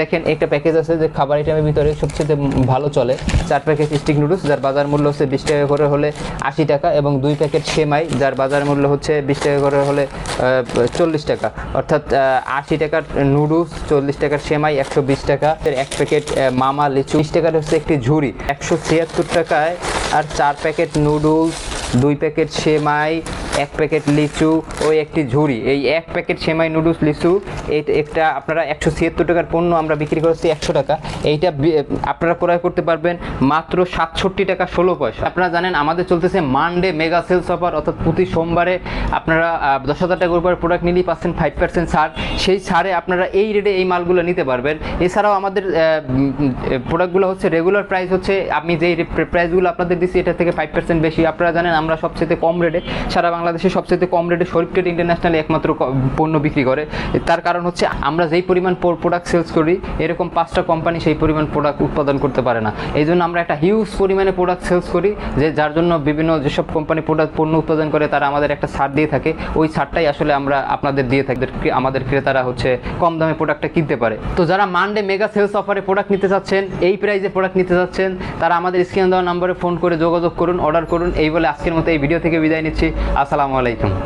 দেখেন, একটা প্যাকেজ আছে যে খাবার আইটেমের ভিতরে সবচেয়ে ভালো চলে। চার প্যাকেট স্টিক নুডলস যার বাজার মূল্য হচ্ছে বিশ টাকা করে হলে আশি টাকা এবং দুই প্যাকেট সেমাই যার বাজার মূল্য হচ্ছে বিশ টাকা করে হলে চল্লিশ টাকা। অর্থাৎ আশি টাকার নুডলস চল্লিশ টাকার সেমাই একশো বিশ টাকা। এক প্যাকেট মামা লিচু। বিশ টাকার হচ্ছে একটি ঝুড়ি, একশো ছিয়াত্তর টাকায়। আর চার প্যাকেট নুডলস দুই প্যাকেট সেমাই এক প্যাকেট লিচু ওই একটি ঝুড়ি। এই এক প্যাকেট সেমাই নুডলস লিচু এই একটা আপনারা একশো ছিয়াত্তর টাকার পণ্য আমরা বিক্রি করছি একশো টাকা। এইটা আপনারা ক্রয় করতে পারবেন মাত্র সাতষট্টি টাকা ষোলো পয়সা। আপনারা জানেন আমাদের চলতেছে মানডে মেগা সেলস অফার অর্থাৎ প্রতি সোমবারে আপনারা দশ হাজার টাকার উপর প্রোডাক্ট নিলেই পাচ্ছেন ফাইভ পার্সেন্ট ছাড়। সেই ছাড়ে আপনারা এই রেটে এই মালগুলো নিতে পারবেন। এছাড়াও আমাদের প্রোডাক্টগুলো হচ্ছে রেগুলার প্রাইস হচ্ছে, আমি যেই প্রাইসগুলো আপনাদের দিচ্ছি এটা থেকে ফাইভ পার্সেন্ট বেশি। আপনারা জানেন আমরা সবচেয়ে কম রেটে সারা বাংলাদেশে সবচেয়ে কম রেটে শরীফ ট্রেড ইন্টারন্যাশনাল একমাত্র পণ্য বিক্রি করে। তার কারণ হচ্ছে আমরা যেই পরিমাণ প্রোডাক্ট সেলস করি, এরকম পাঁচটা কোম্পানি সেই পরিমাণ প্রোডাক্ট উৎপাদন করতে পারে না। এই জন্য আমরা একটা হিউজ পরিমাণে প্রোডাক্ট সেলস করি, যে যার জন্য বিভিন্ন যেসব কোম্পানি প্রোডাক্ট পণ্য উৎপাদন করে, তারা আমাদের একটা ছাড় দিয়ে থাকে। ওই ছাড়টাই আসলে আমরা আপনাদের দিয়ে থাকি। আমাদের ক্রেতারা হচ্ছে কম দামে প্রোডাক্টটা কিনতে পারে। তো যারা মানডে মেগা সেলস অফারে প্রোডাক্ট নিতে চাচ্ছেন, এই প্রাইসে প্রোডাক্ট নিতে চাচ্ছেন, তারা আমাদের স্ক্রিন দেওয়া নম্বরে ফোন করে যোগাযোগ করুন অর্ডার করুন। এই বলে আজকের মতো এই ভিডিও থেকে বিদায় নিচ্ছি। আসসালামু আলাইকুম।